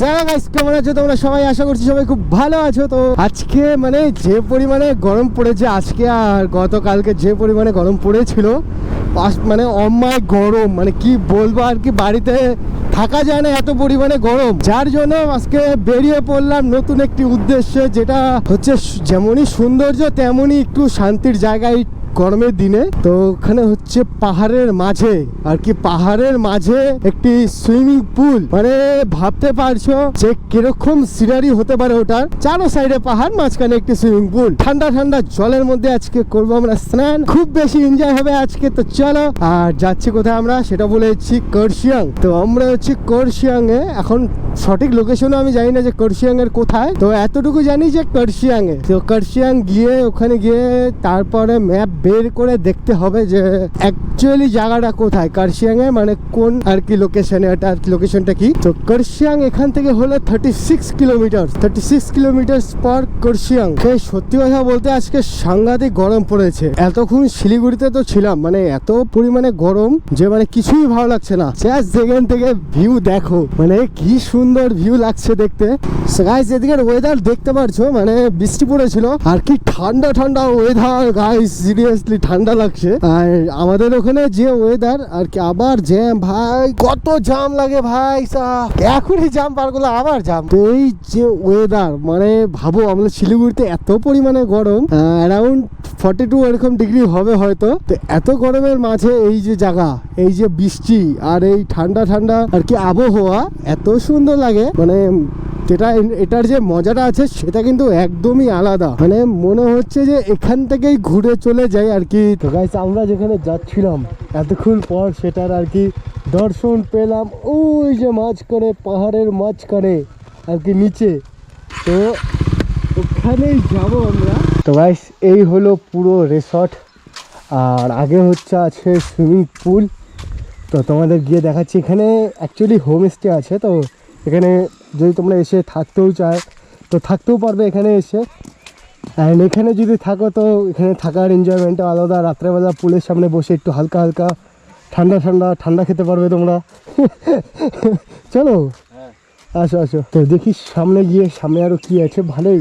হ্যাঁ গাইস কেমন আছো তোমরা? সবাই আশা করছি সবাই খুব ভালো আছো। তো আজকে মানে যে পরিমাণে গরম পড়েছে, আজকে আর গতকালকে যে পরিমাণে গরম পড়েছিল মানে অমায় গরম মানে কি বলব আর কি, বাড়িতে থাকা যায় না এত পরিমাণে গরম। যার জন্য আজকে বেরিয়ে পড়লাম নতুন একটি উদ্দেশ্যে, যেটা হচ্ছে যেমনই সৌন্দর্য, তেমনই একটু শান্তির জায়গায় গরমের দিনে, তো ওখানে হচ্ছে পাহাড়ের মাঝে, আর কি পাহাড়ের মাঝে একটি সুইমিং পুল। মানে ভাবতে পারছ যে কীরকম সিনারি হতে পারে ওটার? চারো সাইডে পাহাড়, মাঝখানে একটি সুইমিং পুল। ঠান্ডা ঠান্ডা জলের মধ্যে আজকে করব আমরা স্নান। খুব বেশি এনজয় হবে আজকে, তো চলো। আর যাচ্ছি কোথায় আমরা? সেটা বলে যাচ্ছি করশিয়াং। তো আমরা হচ্ছে করশিয়াং এ এখন সঠিক লোকেশনও আমি জানি না যে করশিয়াং এর কোথায়। তো এতটুকু জানি যে করশিয়াং এ তো করশিয়াং গিয়ে, ওখানে গিয়ে, তারপরে ম্যাপ বের করে দেখতে হবে যে অ্যাকচুয়ালি জায়গাটা কোথায় কার্শিয়াং এ মানে কোন আর কি লোকেশনে এটা লোকেশনটা কি তো কার্শিয়াং এখান থেকে হলো thirty six kilometre thirty six kilometre পর কার্শিয়াং সত্যি কথা বলতে আজকে সাংঘাতিক গরম পড়েছে। এতক্ষণ শিলিগুড়িতে তো ছিলাম মানে এত পরিমাণে গরম যে মানে কিছুই ভালো লাগছে না। জাস্ট যেখান থেকে ভিউ দেখো মানে কি সুন্দর ভিউ লাগছে দেখতে। গাইস এদিকের ওয়েদার দেখতে পারছ মানে বৃষ্টি পড়েছিল, আর কি ঠান্ডা ঠান্ডা ওয়েদার গাইস সিরিয়াসলি ঠান্ডা লাগছে। আর আমাদের ওখানে যে ওয়েদার আর কি আবার জ্যাম ভাই, কত জাম লাগে ভাই এখনই জাম পার করলে আবার জাম তো এই যে ওয়েদার মানে ভাবো, আমাদের শিলিগুড়িতে এত পরিমাণে গরম অ্যারাউন্ড ফর্টি টু এরকম ডিগ্রি হবে হয়তো। তো এত গরমের মাঝে এই যে জায়গা, এই যে বৃষ্টি, আর এই ঠান্ডা ঠান্ডা, আর কি আবহাওয়া, এত সুন্দর লাগে। মানে যেটা এটার যে মজাটা আছে সেটা কিন্তু একদমই আলাদা। মানে মনে হচ্ছে যে এখান থেকেই ঘুরে চলে যাই আর কি। তো গাইস আমরা যেখানে যাচ্ছিলাম, এতক্ষণ পর সেটার আর কি দর্শন পেলাম ওই যে মাঝখানে, পাহাড়ের মাঝখানে, আর কি নিচে। তো ওখানেই যাব আমরা। তো গাইস এই হলো পুরো রিসর্ট আর আগে হচ্ছে আছে সুইমিং পুল তো তোমাদের গিয়ে দেখাচ্ছি। এখানে অ্যাকচুয়ালি হোমস্টে আছে, তো এখানে যদি তোমরা এসে থাকতেও চায় তো থাকতেও পারবে এখানে এসে। অ্যান্ড এখানে যদি থাকো তো এখানে থাকার এনজয়মেন্টটা আলাদা। রাত্রেবেলা পুলের সামনে বসে একটু হালকা হালকা ঠান্ডা ঠান্ডা ঠান্ডা খেতে পারবে তোমরা। চলো আসো আসো। তো দেখি সামনে গিয়ে সামনে আরও কি আছে। ভালোই।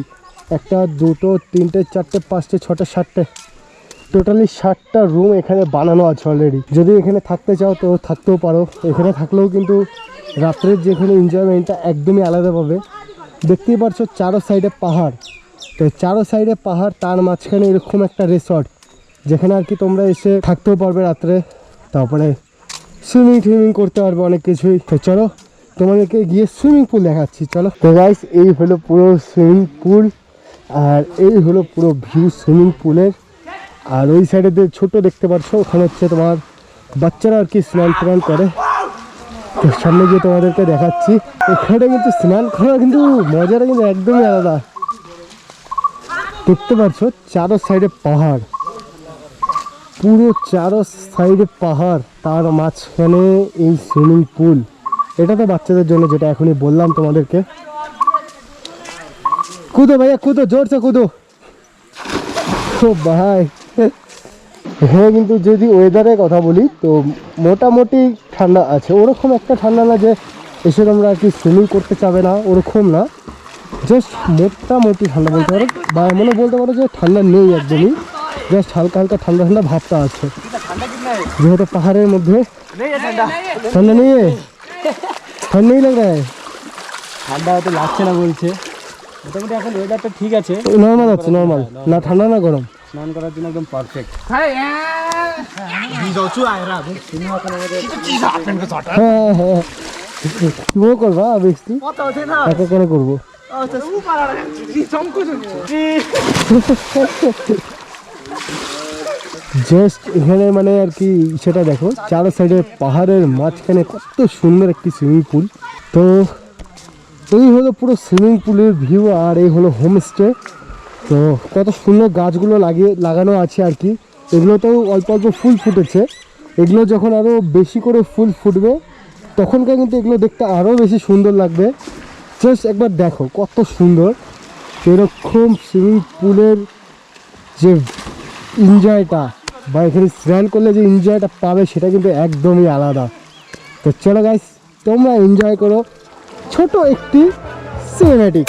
একটা দুটো তিনটে চারটে পাঁচটে ছটা সাতটে। টোটালি ষাটটা রুম এখানে বানানো আছে অলরেডি যদি এখানে থাকতে চাও তো থাকতেও পারো। এখানে থাকলেও কিন্তু রাত্রের যেখানে এনজয়মেন্টটা একদমই আলাদা পাবে। দেখতেই পারছ চারো সাইডে পাহাড়। তো চারো সাইডে পাহাড়, তার মাঝখানে এরকম একটা রিসর্ট যেখানে আর কি তোমরা এসে থাকতেও পারবে রাত্রে। তারপরে সুইমিং টুইমিং করতে পারবে অনেক কিছুই। তো চলো, তোমাদেরকে গিয়ে সুইমিং পুল দেখাচ্ছি, চলো। তো গাইস এই হলো পুরো সুইমিং পুল আর এই হলো পুরো ভিউ সুইমিং পুলের আর ওই সাইডে যে ছোট দেখতে পাচ্ছ ওখানে হচ্ছে তোমার বাচ্চারা আর কি স্নান টান করে। তো সামনে গিয়ে তোমাদেরকে দেখাচ্ছি। এখানে কিন্তু স্নান করার কিন্তু মজাটা কিন্তু একদমই আলাদা। দেখতে পাচ্ছ চারো সাইডে পাহাড়। পুরো চারো সাইডে পাহাড়, তার মাঝখানে এই সুইমিং পুল এটা তো বাচ্চাদের জন্য যেটা এখনই বললাম তোমাদেরকে। কুদো ভাইয়া, কুদো, জোরসে কুদো। ও ভাই। এখানে কিন্তু যদি ওয়েদারের কথা বলি তো মোটামুটি ঠান্ডা আছে। ওরকম একটা ঠান্ডা না যে এসে তোমরা আর কি সুইমিং করতে চাবে না ওরকম না। জাস্ট মোটামুটি ঠান্ডা বলতে পারো। বা এমনও বলতে পারো যে ঠান্ডা নেই একদমই। জাস্ট হালকা হালকা ঠান্ডা ঠান্ডা ভাবটা আছে। যেহেতু পাহাড়ের মধ্যে। ঠান্ডা নেই? ঠান্ডা নেই লাগ ঠান্ডা হয়তো লাগছে না বলছে। মোটামুটি এখন ওয়েদারটা ঠিক আছে। নর্মাল আছে নর্মাল না ঠান্ডা না গরম। স্নান করার জন্য একদম পারফেক্ট হ্যাঁ হ্যাঁ। করবা বেশি একা করে করব? জাস্ট এখানে মানে আর কি সেটা দেখো চার সাইডে পাহাড়ের মাঝখানে কত সুন্দর একটি সুইমিং পুল তো এই হলো পুরো সুইমিং পুলের ভিউ আর এই হলো হোমস্টে তো কত সুন্দর গাছগুলো লাগিয়ে লাগানো আছে আর কি। এগুলোতেও অল্প অল্প ফুল ফুটেছে। এগুলো যখন আরও বেশি করে ফুল ফুটবে, তখনকার কিন্তু এগুলো দেখতে আরও বেশি সুন্দর লাগবে। জাস্ট একবার দেখো, কত সুন্দর। এরকম সুইমিং পুলের যে এনজয়টা বা এখানে স্নান করলে যে এনজয়টা পাবে, সেটা কিন্তু একদমই আলাদা। তো চলো গাইস তোমরা এনজয় করো ছোট একটি সিনেম্যাটিক